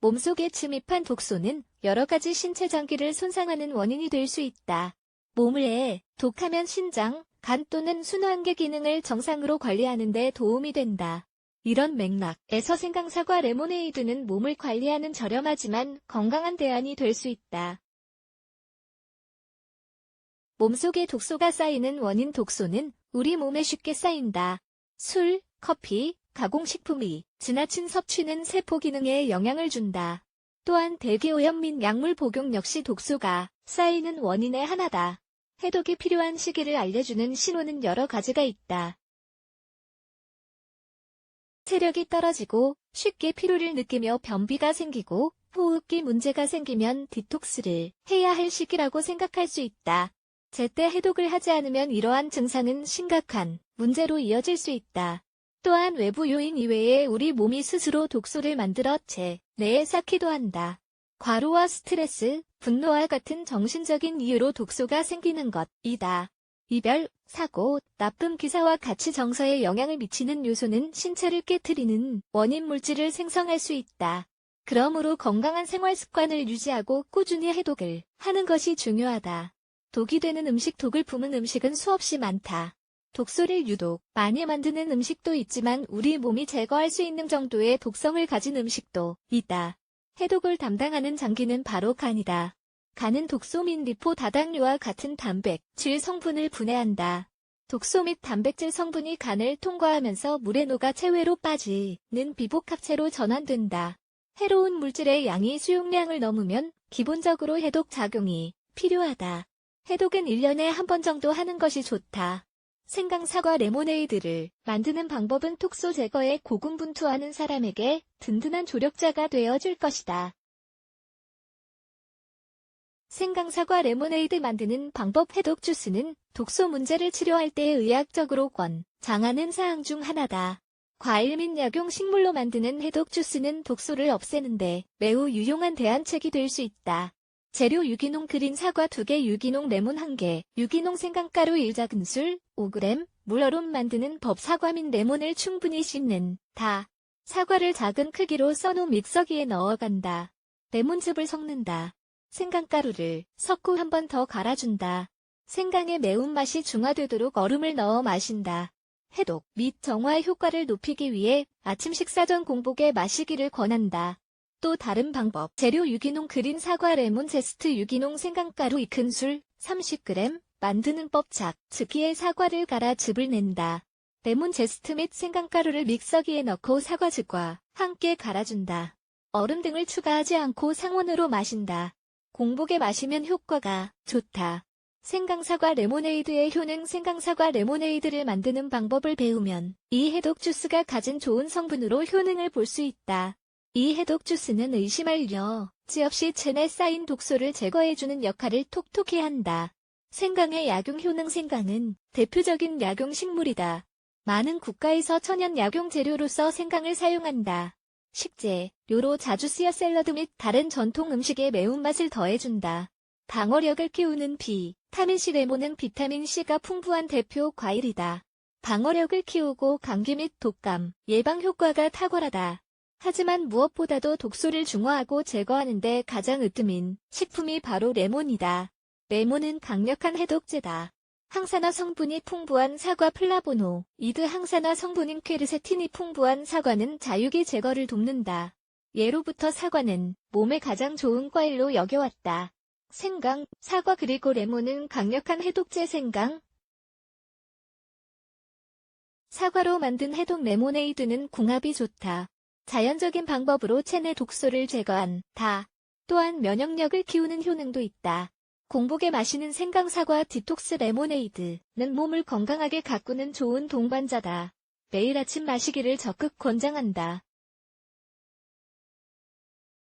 몸속에 침입한 독소는 여러 가지 신체 장기를 손상하는 원인이 될 수 있다. 몸을 해 독하면 신장, 간 또는 순환계 기능을 정상으로 관리하는 데 도움이 된다. 이런 맥락에서 생강사과 레모네이드는 몸을 관리하는 저렴하지만 건강한 대안이 될 수 있다. 몸속에 독소가 쌓이는 원인 독소는 우리 몸에 쉽게 쌓인다. 술, 커피, 가공식품이 지나친 섭취는 세포 기능에 영향을 준다. 또한 대기오염 및 약물 복용 역시 독소가 쌓이는 원인의 하나다. 해독이 필요한 시기를 알려주는 신호는 여러 가지가 있다. 체력이 떨어지고 쉽게 피로를 느끼며 변비가 생기고 호흡기 문제가 생기면 디톡스를 해야 할 시기라고 생각할 수 있다. 제때 해독을 하지 않으면 이러한 증상은 심각한 문제로 이어질 수 있다. 또한 외부 요인 이외에 우리 몸이 스스로 독소를 만들어 제 내에 쌓기도 한다. 과로와 스트레스, 분노와 같은 정신적인 이유로 독소가 생기는 것이다. 이별, 사고, 나쁜 기사와 같이 정서에 영향을 미치는 요소는 신체를 깨뜨리는 원인 물질을 생성할 수 있다. 그러므로 건강한 생활 습관을 유지하고 꾸준히 해독을 하는 것이 중요하다. 독이 되는 음식 독을 품은 음식은 수없이 많다. 독소를 유독 많이 만드는 음식도 있지만 우리 몸이 제거할 수 있는 정도의 독성을 가진 음식도 있다. 해독을 담당하는 장기는 바로 간이다. 간은 독소 및 리포 다당류와 같은 단백질 성분을 분해한다. 독소 및 단백질 성분이 간을 통과하면서 물에 녹아 체외로 빠지는 비복합체로 전환된다. 해로운 물질의 양이 수용량을 넘으면 기본적으로 해독 작용이 필요하다. 해독은 1년에 한 번 정도 하는 것이 좋다. 생강 사과 레모네이드를 만드는 방법은 톡소 제거에 고군분투하는 사람에게 든든한 조력자가 되어줄 것이다. 생강 사과 레모네이드 만드는 방법 해독 주스는 독소 문제를 치료할 때 의학적으로 권 장하는 사항 중 하나다. 과일 및 약용 식물로 만드는 해독 주스는 독소를 없애는데 매우 유용한 대안책이 될 수 있다. 재료 유기농 그린 사과 2개 유기농 레몬 1개 유기농 생강가루 1작은술 5g 물 얼음 만드는 법 사과 및 레몬을 충분히 씻는 다. 사과를 작은 크기로 써놓 믹서기에 넣어간다. 레몬즙을 섞는다. 생강가루를 섞고 한 번 더 갈아준다. 생강의 매운맛이 중화되도록 얼음을 넣어 마신다. 해독 및 정화 효과를 높이기 위해 아침 식사 전 공복에 마시기를 권한다. 또 다른 방법 재료 유기농 그린 사과 레몬 제스트 유기농 생강가루 이큰술 30g 만드는 법 작 즉기에 사과를 갈아 즙을 낸다. 레몬 제스트 및 생강가루를 믹서기에 넣고 사과즙과 함께 갈아준다. 얼음 등을 추가하지 않고 상온으로 마신다. 공복에 마시면 효과가 좋다. 생강사과 레모네이드의 효능 생강사과 레모네이드를 만드는 방법을 배우면 이 해독 주스가 가진 좋은 성분으로 효능을 볼 수 있다. 이 해독 주스는 의심할 여지 없이 체내 쌓인 독소를 제거해주는 역할을 톡톡히 한다. 생강의 약용 효능 생강은 대표적인 약용 식물이다. 많은 국가에서 천연 약용 재료로서 생강을 사용한다. 식재, 료로 자주 쓰여 샐러드 및 다른 전통 음식에 매운맛을 더해준다. 방어력을 키우는 비 타민C 레몬은 비타민C가 풍부한 대표 과일이다. 방어력을 키우고 감기 및 독감, 예방 효과가 탁월하다. 하지만 무엇보다도 독소를 중화하고 제거하는 데 가장 으뜸인 식품이 바로 레몬이다. 레몬은 강력한 해독제다. 항산화 성분이 풍부한 사과 플라보노, 이드 항산화 성분인 퀘르세틴이 풍부한 사과는 자유기 제거를 돕는다. 예로부터 사과는 몸에 가장 좋은 과일로 여겨왔다. 생강, 사과 그리고 레몬은 강력한 해독제 생강. 사과로 만든 해독 레모네이드는 궁합이 좋다. 자연적인 방법으로 체내 독소를 제거한 다. 또한 면역력을 키우는 효능도 있다. 공복에 마시는 생강사과 디톡스 레모네이드는 몸을 건강하게 가꾸는 좋은 동반자다. 매일 아침 마시기를 적극 권장한다.